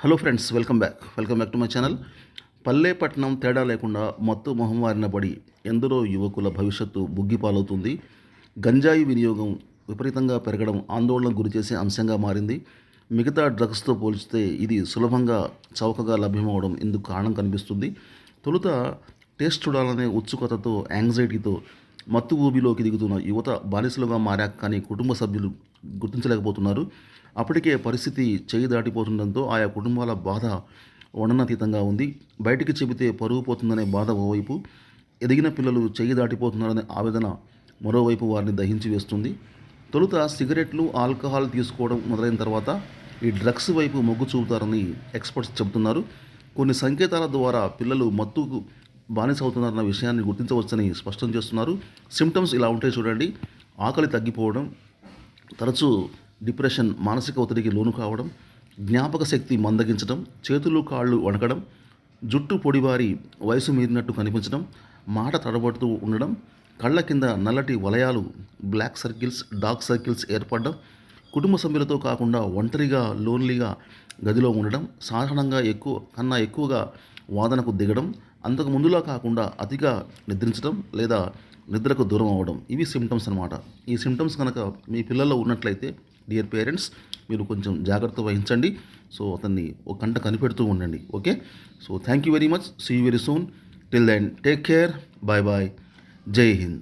Hello friends welcome back. Welcome back to my channel. పల్లె పట్టణం తేడా లేకుండా మత్తు మొహం వారిన పడి ఎందరో యువకుల భవిష్యత్తు బుగ్గిపాలవుతుంది. గంజాయి వినియోగం విపరీతంగా పెరగడం ఆందోళనకు గురిచేసే అంశంగా మారింది. మిగతా డ్రగ్స్తో పోల్చితే ఇది సులభంగా చౌకగా లభ్యమవడం ఇందుకు కారణం కనిపిస్తుంది. తొలుత టేస్ట్ చూడాలనే ఉత్సుకతతో యాంగ్జైటీతో మత్తు ఊబిలోకి దిగుతున్న యువత బానిసలుగా మారాక కానీ కుటుంబ సభ్యులు గుర్తించలేకపోతున్నారు. అప్పటికే పరిస్థితి చేయి దాటిపోతుండడంతో ఆయా కుటుంబాల బాధ వర్ణనాతీతంగా ఉంది. బయటికి చెబితే పరుగు పోతుందనే బాధ ఓవైపు ఎదిగిన పిల్లలు చేయి దాటిపోతున్నారనే ఆవేదన మరోవైపు వారిని దహించి వేస్తుంది. తొలుత సిగరెట్లు ఆల్కహాల్ తీసుకోవడం మొదలైన తర్వాత ఈ డ్రగ్స్ వైపు మొగ్గు చూపుతారని ఎక్స్పర్ట్స్ చెబుతున్నారు. కొన్ని సంకేతాల ద్వారా పిల్లలు మత్తుకు బానిస అవుతున్నారన్న విషయాన్ని గుర్తించవచ్చని స్పష్టం చేస్తున్నారు. సిమ్టమ్స్ ఇలా ఉంటాయి చూడండి ఆకలి తగ్గిపోవడం తరచూ డిప్రెషన్ మానసిక ఒత్తిడికి లోను కావడం జ్ఞాపక శక్తి మందగించడం చేతులు కాళ్ళు వణకడం జుట్టు పొడివారి వయసు మీరినట్టు కనిపించడం మాట తడబడుతూ ఉండడం కళ్ళ కింద నల్లటి వలయాలు బ్లాక్ సర్కిల్స్ డార్క్ సర్కిల్స్ ఏర్పడడం కుటుంబ సభ్యులతో కాకుండా ఒంటరిగా లోన్లీగా గదిలో ఉండడం సాధారణంగా ఎక్కువ కన్నా ఎక్కువగా వాదనకు దిగడం అంతకు ముందులా కాకుండా అతిగా నిద్రించడం లేదా నిద్రకు దూరం అవ్వడం ఇవి సిమ్టమ్స్ అనమాట ఈ సిమ్టమ్స్ కనుక మీ పిల్లల్లో ఉన్నట్లయితే డియర్ పేరెంట్స్ మీరు కొంచెం జాగ్రత్త వహించండి. సో అతన్ని ఒక గంట కనిపెడుతూ ఉండండి. Okay? So thank you very much see you very soon till then take care bye bye Jai Hind